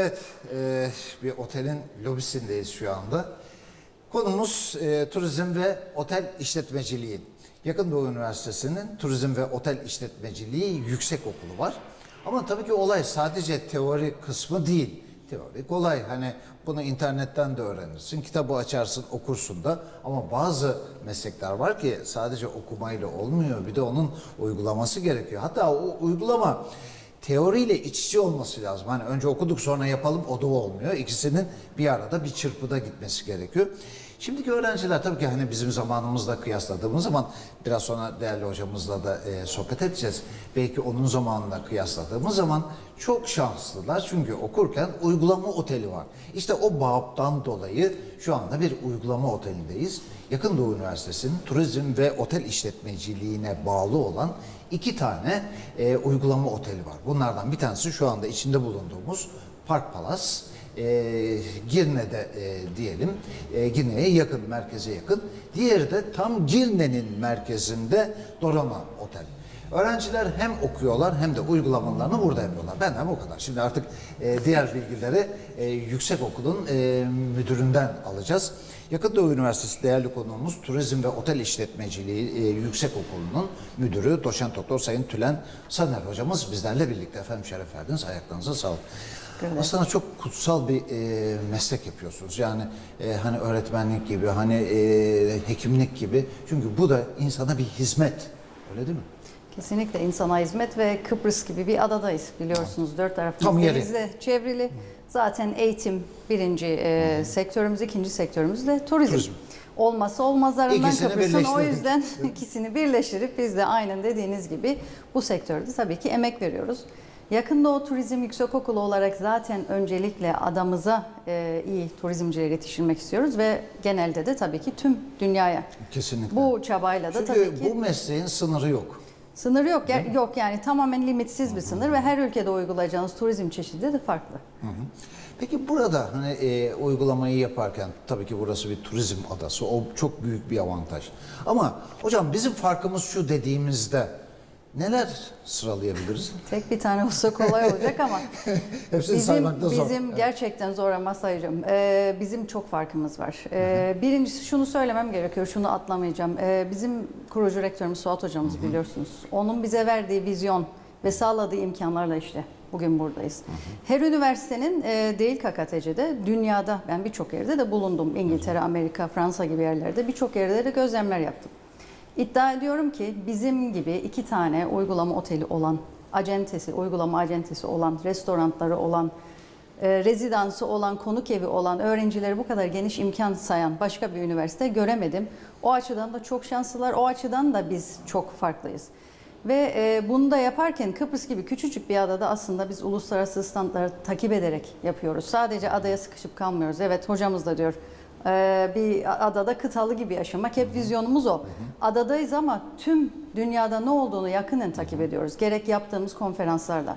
Evet, e, bir otelin lobisindeyiz şu anda. Konumuz e, turizm ve otel işletmeciliği. Yakın Doğu Üniversitesi'nin turizm ve otel işletmeciliği yüksek okulu var. Ama tabii ki olay sadece teori kısmı değil. Teori kolay. Hani bunu internetten de öğrenirsin, kitabı açarsın, okursun da. Ama bazı meslekler var ki sadece okumayla olmuyor. Bir de onun uygulaması gerekiyor. Hatta o uygulama teoriyle iç içe olması lazım. Hani önce okuduk sonra yapalım o da olmuyor. İkisinin bir arada bir çırpıda gitmesi gerekiyor. Şimdiki öğrenciler tabii ki hani bizim zamanımızla kıyasladığımız zaman biraz sonra değerli hocamızla da e, sohbet edeceğiz. Belki onun zamanla kıyasladığımız zaman çok şanslılar çünkü okurken uygulama oteli var. İşte o bağıptan dolayı şu anda bir uygulama otelindeyiz. Yakın Doğu Üniversitesi'nin turizm ve otel işletmeciliğine bağlı olan iki tane e, uygulama oteli var. Bunlardan bir tanesi şu anda içinde bulunduğumuz Park Palace. E, Girne'de e, diyelim, e, Girne'ye yakın, merkeze yakın. Diğeri de tam Girne'nin merkezinde Dorama Otel. Öğrenciler hem okuyorlar hem de uygulamalarını burada yapıyorlar. Benden bu kadar. Şimdi artık e, diğer bilgileri e, yüksek okulun e, müdüründen alacağız. Yakın Doğu Üniversitesi değerli konuğumuz Turizm ve Otel İşletmeciliği e, Yüksek Okulu'nun müdürü doçent doktor Sayın Tülen Saner hocamız bizlerle birlikte. Efendim şeref verdiniz. Ayaklarınıza sağlık. Ederim. Aslında çok kutsal bir e, meslek yapıyorsunuz. Yani e, hani öğretmenlik gibi, hani e, hekimlik gibi. Çünkü bu da insana bir hizmet. Öyle değil mi? Kesinlikle insana hizmet ve Kıbrıs gibi bir adadayız biliyorsunuz. Dört tarafımız denizle çevrili. Zaten eğitim birinci e, sektörümüz, ikinci sektörümüz de turizm. Turizm. Olması olmazlarından Kıbrıs'ın. O yüzden ikisini birleştirip biz de aynen dediğiniz gibi bu sektörde tabii ki emek veriyoruz. Yakın Doğu Turizm Yüksekokulu olarak zaten öncelikle adamıza e, iyi turizmciler yetiştirmek istiyoruz ve genelde de tabii ki tüm dünyaya. Kesinlikle. Bu çabayla da Çünkü tabii ki bu mesleğin sınırı yok. Sınır yok. Ger- yok yani tamamen limitsiz bir sınır ve her ülkede uygulayacağınız turizm çeşidi de farklı. Peki burada hani e, uygulamayı yaparken tabii ki burası bir turizm adası. O çok büyük bir avantaj. Ama hocam bizim farkımız şu dediğimizde neler sıralayabiliriz? Tek bir tane olsa kolay olacak ama Hepsini bizim zor. bizim gerçekten zor ama sayacağım. Ee, bizim çok farkımız var. Ee, birincisi şunu söylemem gerekiyor. Şunu atlamayacağım. Ee, bizim kurucu rektörümüz Suat hocamız biliyorsunuz. Onun bize verdiği vizyon ve sağladığı imkanlarla işte bugün buradayız. Her üniversitenin e, değil KKTC'de dünyada ben birçok yerde de bulundum. İngiltere, Amerika, Fransa gibi yerlerde birçok yerde de gözlemler yaptım. İddia ediyorum ki bizim gibi iki tane uygulama oteli olan, acentesi, uygulama acentesi olan, restoranları olan, e, rezidansı olan, konuk evi olan öğrencilere bu kadar geniş imkan sayan başka bir üniversite göremedim. O açıdan da çok şanslılar, o açıdan da biz çok farklıyız. Ve e, bunu da yaparken Kıbrıs gibi küçücük bir adada aslında biz uluslararası standartları takip ederek yapıyoruz. Sadece adaya sıkışıp kalmıyoruz. Evet hocamız da diyor e, bir adada kıtalı gibi yaşamak hep vizyonumuz o. Adadayız ama tüm dünyada ne olduğunu yakinen takip ediyoruz. Gerek yaptığımız konferanslarla,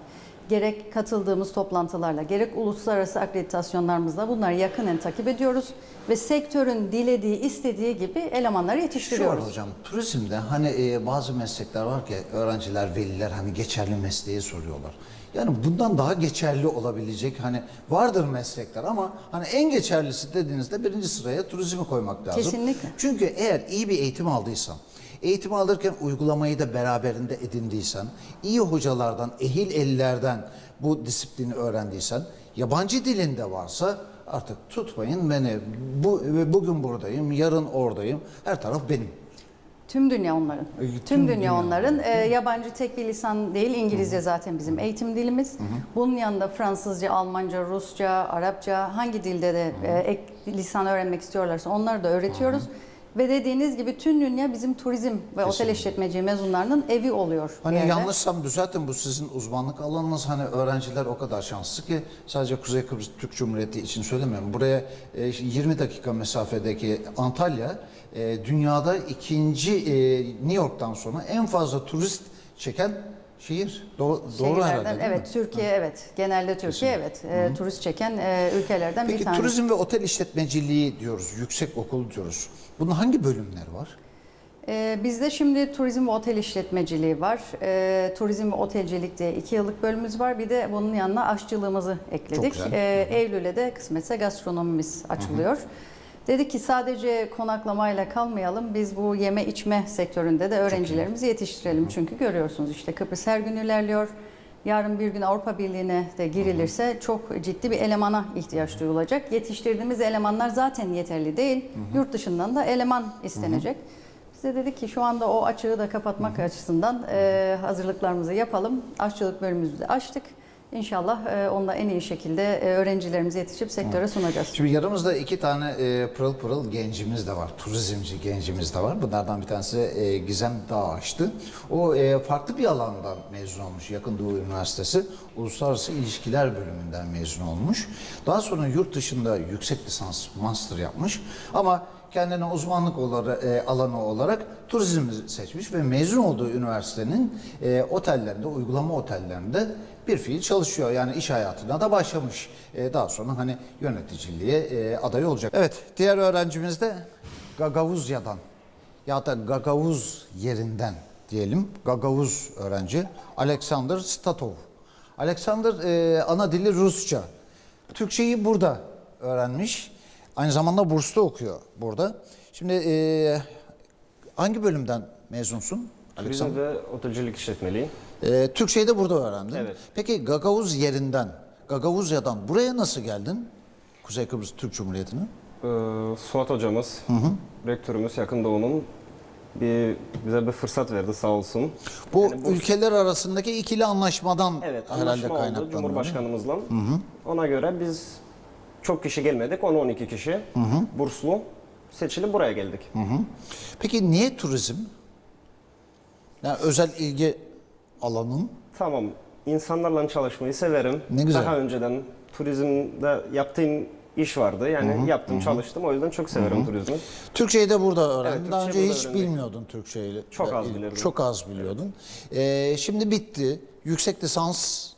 gerek katıldığımız toplantılarla, gerek uluslararası akreditasyonlarımızla bunları yakinen takip ediyoruz ve sektörün dilediği, istediği gibi elemanları Şu var yetiştiriyoruz. hocam turizmde hani e, bazı meslekler var ki öğrenciler, veliler hani geçerli mesleği soruyorlar. Yani bundan daha geçerli olabilecek hani vardır meslekler ama hani en geçerlisi dediğinizde birinci sıraya turizmi koymak lazım. Kesinlikle. Çünkü eğer iyi bir eğitim aldıysan, eğitim alırken uygulamayı da beraberinde edindiysen, iyi hocalardan, ehil ellerden bu disiplini öğrendiysen, yabancı dilinde varsa artık tutmayın beni. Bu bugün buradayım, yarın oradayım. Her taraf benim. Tüm dünya onların. E, tüm, tüm dünya, dünya onların. E, yabancı tek bir lisan değil, İngilizce zaten bizim eğitim dilimiz. Bunun yanında Fransızca, Almanca, Rusça, Arapça hangi dilde de e, ek lisan öğrenmek istiyorlarsa onları da öğretiyoruz. Ve dediğiniz gibi tüm dünya bizim turizm ve otel Kesinlikle. işletmeci mezunlarının evi oluyor. Hani yerde. yanlışsam düzeltin bu sizin uzmanlık alanınız. Hani öğrenciler o kadar şanslı ki sadece Kuzey Kıbrıs Türk Cumhuriyeti için söylemiyorum. Buraya e, 20 dakika mesafedeki Antalya e, dünyada ikinci e, New York'tan sonra en fazla turist çeken şehir. Do- doğru herhalde evet? Türkiye evet genelde Türkiye evet e, turist çeken e, ülkelerden Peki bir tanesi. turizm ve otel işletmeciliği diyoruz, yüksek okul diyoruz. Bunun hangi bölümleri var? Ee, bizde şimdi turizm ve otel işletmeciliği var. Ee, turizm ve otelcilik diye iki yıllık bölümümüz var. Bir de bunun yanına aşçılığımızı ekledik. Ee, Eylül'e de kısmetse gastronomimiz açılıyor. Dedik ki sadece konaklamayla kalmayalım. Biz bu yeme içme sektöründe de öğrencilerimizi yetiştirelim. Çünkü görüyorsunuz işte Kıbrıs her gün ilerliyor. Yarın bir gün Avrupa Birliği'ne de girilirse çok ciddi bir elemana ihtiyaç duyulacak. Yetiştirdiğimiz elemanlar zaten yeterli değil. Yurt dışından da eleman istenecek. Biz de dedik ki şu anda o açığı da kapatmak açısından e, hazırlıklarımızı yapalım. Aşçılık bölümümüzü de açtık. İnşallah e, onunla en iyi şekilde e, öğrencilerimize yetişip sektöre sunacağız. Şimdi yanımızda iki tane e, pırıl pırıl gencimiz de var. Turizmci gencimiz de var. Bunlardan bir tanesi e, Gizem Dağaç'tı. O e, farklı bir alandan mezun olmuş. Yakın Doğu Üniversitesi Uluslararası İlişkiler bölümünden mezun olmuş. Daha sonra yurt dışında yüksek lisans, master yapmış. Ama kendine uzmanlık olarak, e, alanı olarak turizmi seçmiş ve mezun olduğu üniversitenin e, otellerinde, uygulama otellerinde bir fiil çalışıyor. Yani iş hayatına da başlamış. E, daha sonra hani yöneticiliğe e, aday olacak. Evet, diğer öğrencimiz de Gagavuzya'dan ya da Gagavuz yerinden diyelim. Gagavuz öğrenci Alexander Statov. Alexander e, ana dili Rusça. Türkçeyi burada öğrenmiş. Aynı zamanda burslu okuyor burada. Şimdi e, hangi bölümden mezunsun? Turizm ve otelcilik işletmeliği. E, Türkçeyi de burada öğrendin. Evet. Peki Gagavuz yerinden, Gagavuzya'dan buraya nasıl geldin? Kuzey Kıbrıs Türk Cumhuriyeti'ne. Ee, Suat hocamız, rektörümüz Yakın Doğu'nun bir bize bir fırsat verdi sağ olsun. Bu Yani bu- ülkeler arasındaki ikili anlaşmadan Evet, herhalde anlaşma oldu kaynaklanıyor. değil mi? Cumhurbaşkanımızla. Ona göre biz çok kişi gelmedik, 10-12 kişi burslu seçilip buraya geldik. Peki niye turizm? Yani özel ilgi alanın. Tamam, insanlarla çalışmayı severim. Ne güzel. Daha önceden turizmde yaptığım iş vardı. Yani yaptım, çalıştım. O yüzden çok severim turizmi. Türkçeyi de burada öğrendin. Evet, Daha önce hiç öğrendik. bilmiyordun Türkçeyi. Çok az bilirdim. Çok az biliyordun. Ee, şimdi bitti. Yüksek lisans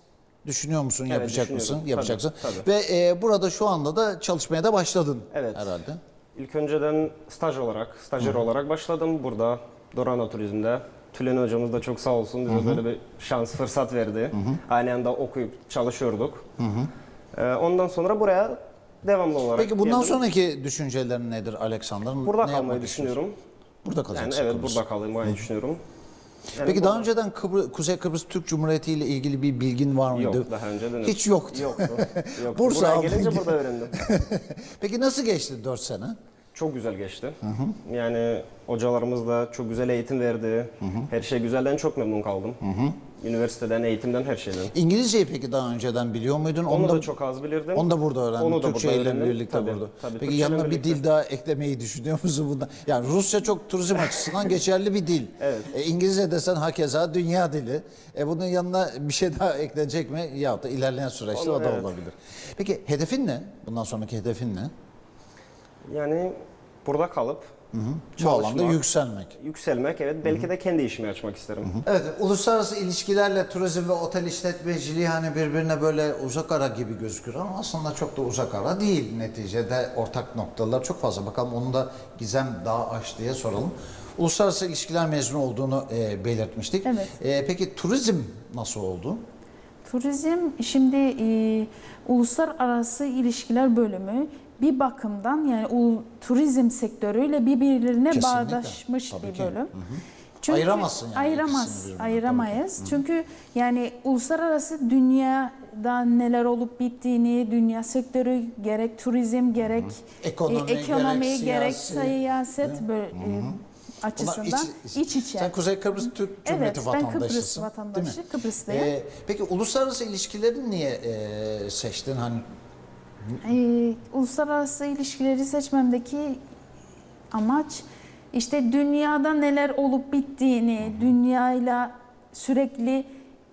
düşünüyor musun? Evet, yapacak mısın? düşünüyorum. Yapacaksın. Tabii, tabii. Ve e, burada şu anda da çalışmaya da başladın Evet. herhalde. İlk önceden staj olarak, stajyer olarak başladım burada Dorana Turizm'de. Tülin hocamız da çok sağ olsun bize böyle bir şans, fırsat verdi. Aynı anda okuyup çalışıyorduk. Ee, ondan sonra buraya devamlı olarak Peki bundan geldim. sonraki düşüncelerin nedir Alexander'ın? Burada Ne kalmayı düşünüyorum. Burada Yani kalacaksın. evet Kıbrıs'ta. burada kalmayı düşünüyorum. Yani Peki bu- daha önceden Kıbrı- Kuzey Kıbrıs Türk Cumhuriyeti ile ilgili bir bilgin var mıydı? Yok daha önceden yok. Hiç yoktu. Yoktu. yoktu. Bursa Buraya aldın gelince gibi. burada öğrendim. Peki nasıl geçti 4 sene? Çok güzel geçti. Yani hocalarımız da çok güzel eğitim verdi. Her şey güzelden çok memnun kaldım. Üniversiteden, eğitimden, her şeyden. İngilizceyi peki daha önceden biliyor muydun? Onu da çok az bilirdim. Onu da burada öğrendin. Onu da Türkçe burada ile öğrendim. birlikte Tabii, burada. tabii, Peki yanına bir birlikte. dil daha eklemeyi düşünüyor musun bundan? Yani Rusça çok turizm açısından geçerli bir dil. Evet. E, İngilizce desen hakeza dünya dili. E, bunun yanına bir şey daha eklenecek mi? Ya da ilerleyen süreçte Olur, o da evet. olabilir. Peki hedefin ne? Bundan sonraki hedefin ne? Yani burada kalıp Bu alanda çalışmak, yükselmek. yükselmek, evet belki de kendi işimi açmak isterim. Evet, uluslararası ilişkilerle turizm ve otel işletmeciliği hani birbirine böyle uzak ara gibi gözükür ama aslında çok da uzak ara değil neticede ortak noktalar çok fazla. Bakalım onu da Gizem Dağaş diye soralım. Uluslararası ilişkiler mezunu olduğunu e, belirtmiştik. Evet. E, peki turizm nasıl oldu? Turizm şimdi e, uluslararası ilişkiler bölümü bir bakımdan yani ul- turizm sektörüyle birbirlerine Kesinlikle. bağdaşmış Tabii bir ki. bölüm. Ayıramazsın yani Ayıramaz, ayıramayız. Çünkü yani uluslararası dünyada neler olup bittiğini, dünya sektörü gerek turizm gerek Ekonomi, e, ekonomi gerek gerek, siyaset böyle, e, açısından iç, içe. Sen Kuzey Kıbrıs Türk Cumhuriyeti Evet, ben Kıbrıs vatandaşısın. vatandaşı, değil mi? Kıbrıslıyım. E, peki uluslararası ilişkileri niye e, seçtin? Hani Ee, uluslararası ilişkileri seçmemdeki amaç işte dünyada neler olup bittiğini, dünyayla sürekli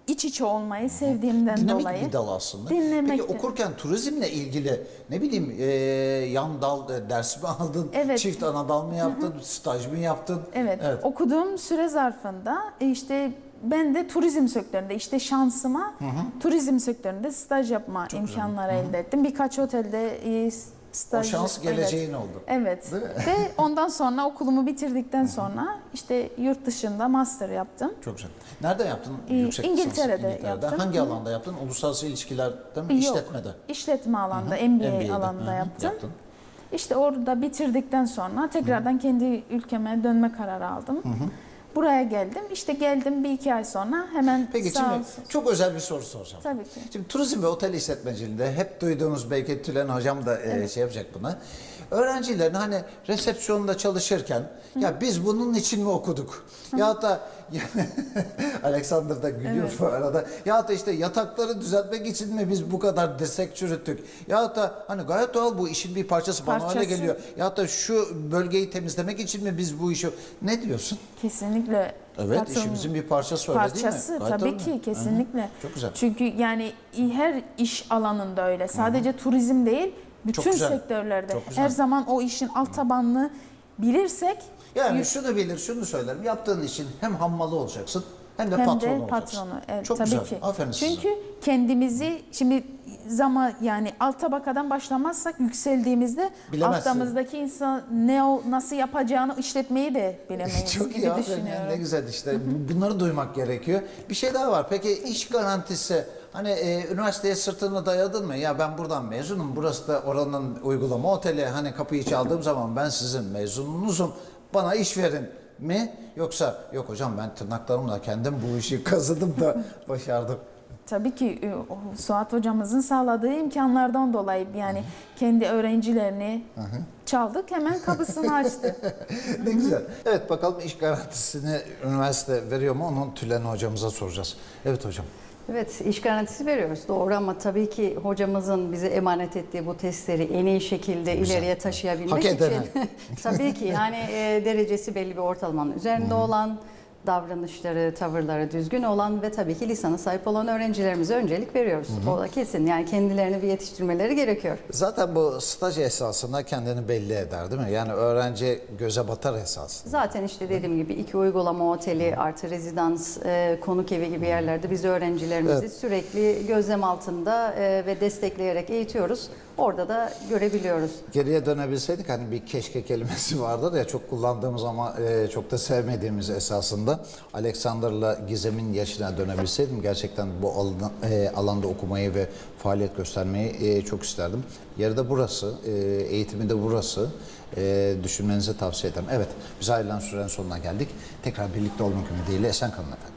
iç içe olmayı sevdiğimden Dinamik dolayı. bir dal aslında. Dinlemek Peki okurken turizmle ilgili ne bileyim e, yan dal e, ders mi aldın? Evet. Çift ana dal mı yaptın? Staj mı yaptın? Evet, Evet. okuduğum süre zarfında e, işte ben de turizm sektöründe işte şansıma turizm sektöründe staj yapma imkanları elde ettim. Birkaç otelde e, staj. O şans evet. geleceğin oldu. Evet. Ve ondan sonra okulumu bitirdikten sonra işte yurt dışında master yaptım. Çok güzel. Nerede yaptın Ee, yüksek lisans? İngiltere'de yaptım. Hangi alanda yaptın? Uluslararası ilişkilerde mi? İşletmede. Yok, işletme alanda, MBA MBA'de. Hı alanında hı, yaptım. yaptın. İşte orada bitirdikten sonra tekrardan kendi ülkeme dönme kararı aldım. Buraya geldim. İşte geldim bir iki ay sonra hemen Peki sağ şimdi olsun. çok özel bir soru soracağım. Tabii ki. Şimdi turizm ve otel işletmeciliğinde hep duyduğunuz belki Tülen hocam da e, şey yapacak buna. Öğrencilerin hani resepsiyonda çalışırken ya biz bunun için mi okuduk? Ya da Alexander da gülüyor bu arada. Ya da işte yatakları düzeltmek için mi biz bu kadar destek çürüttük? Ya da hani gayet doğal bu işin bir parçası, bana öyle Parçası. geliyor. Ya da şu bölgeyi temizlemek için mi biz bu işi... Ne diyorsun? Kesinlikle. Evet katılım- işimizin bir parçası öyle değil mi? parçası tabii ki Hı. kesinlikle. Çok güzel. Çünkü yani her iş alanında öyle. Sadece turizm değil, bütün güzel. sektörlerde. Çok güzel. Her zaman o işin alt tabanını bilirsek Yani şunu bilir, şunu söylerim. Yaptığın için hem hammalı olacaksın hem de hem patron de olacaksın. patronu. Evet, Çok tabii güzel. ki. Aferin size. Çünkü kendimizi şimdi zaman yani alt tabakadan başlamazsak yükseldiğimizde altımızdaki insan ne o nasıl yapacağını işletmeyi de bilemeyiz Çok gibi iyi düşünüyorum. Ne güzel işte. Bunları duymak gerekiyor. Bir şey daha var. Peki iş garantisi hani e, üniversiteye sırtını dayadın mı? Ya ben buradan mezunum. Burası da oranın uygulama oteli. Hani kapıyı çaldığım zaman ben sizin mezununuzum. Bana iş verin mi? Yoksa yok hocam ben tırnaklarımla kendim bu işi kazıdım da başardım. Tabii ki e, Suat hocamızın sağladığı imkanlardan dolayı yani kendi öğrencilerini çaldık hemen kapısını açtı. ne güzel. Evet bakalım iş garantisini üniversite veriyor mu? Onun Tülen hocamıza soracağız. Evet hocam. Evet, iş garantisi veriyoruz. Doğru ama tabii ki hocamızın bize emanet ettiği bu testleri en iyi şekilde Güzel. ileriye taşıyabilmek Hak için tabii ki yani e, derecesi belli bir ortalamanın üzerinde olan davranışları, tavırları düzgün olan ve tabii ki lisana sahip olan öğrencilerimize öncelik veriyoruz. O da kesin. Yani kendilerini bir yetiştirmeleri gerekiyor. Zaten bu staj esasında kendini belli eder değil mi? Yani öğrenci göze batar esas. Zaten işte dediğim gibi iki uygulama oteli artı rezidans, e, konuk evi gibi yerlerde biz öğrencilerimizi Evet. sürekli gözlem altında e, ve destekleyerek eğitiyoruz. Orada da görebiliyoruz. Geriye dönebilseydik hani bir keşke kelimesi vardır ya çok kullandığımız ama e, çok da sevmediğimiz esasında. Alexander'la Gizem'in yaşına dönebilseydim gerçekten bu e, alanda okumayı ve faaliyet göstermeyi e, çok isterdim. Yeri burası, e, eğitimi de burası. E, düşünmenizi tavsiye ederim. Evet, biz ayrılan sürenin sonuna geldik. Tekrar birlikte olmak ümidiyle esen kalın efendim.